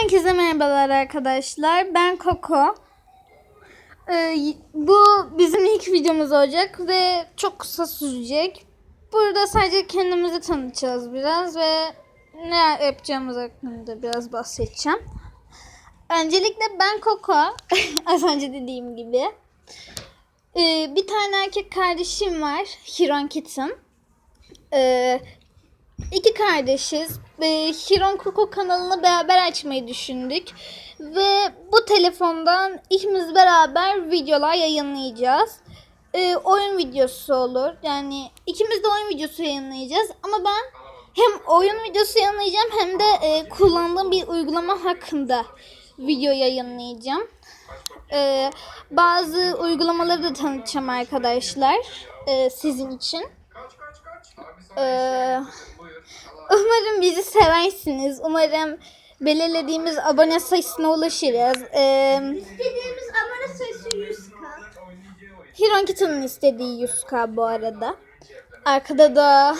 Herkese merhabalar arkadaşlar. Ben Koko. Ee, bu bizim ilk videomuz olacak ve çok kısa sürecek. Burada sadece kendimizi tanıtacağız biraz ve ne yapacağımız hakkında biraz bahsedeceğim. Öncelikle ben Koko. Az önce dediğim gibi. Ee, bir tane erkek kardeşim var. Hiron Kitten. Ee, İki kardeşiz. Ve Hiron Koko kanalını beraber açmayı düşündük. Ve bu telefondan ikimiz beraber videolar yayınlayacağız. Ee, oyun videosu olur. Yani ikimiz de oyun videosu yayınlayacağız. Ama ben hem oyun videosu yayınlayacağım hem de e, kullandığım bir uygulama hakkında video yayınlayacağım. Ee, bazı uygulamaları da tanıtacağım arkadaşlar e, sizin için. Ee, umarım bizi seversiniz. Umarım belirlediğimiz abone sayısına ulaşırız. Ee, İstediğimiz abone sayısı 100k. Hiron Kitty'nin istediği 100k bu arada. Arkada da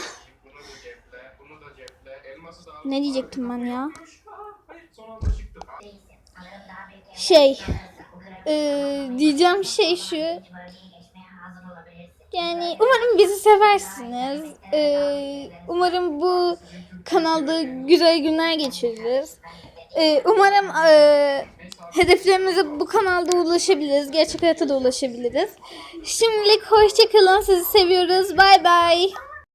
ne diyecektim ben ya? Şey ee, diyeceğim şey şu. Yani umarım bizi seversiniz. Ee, umarım bu kanalda güzel günler geçiririz. Ee, umarım e, hedeflerimize bu kanalda ulaşabiliriz. Gerçek hayata da ulaşabiliriz. Şimdilik hoşçakalın. Sizi seviyoruz. Bay bay.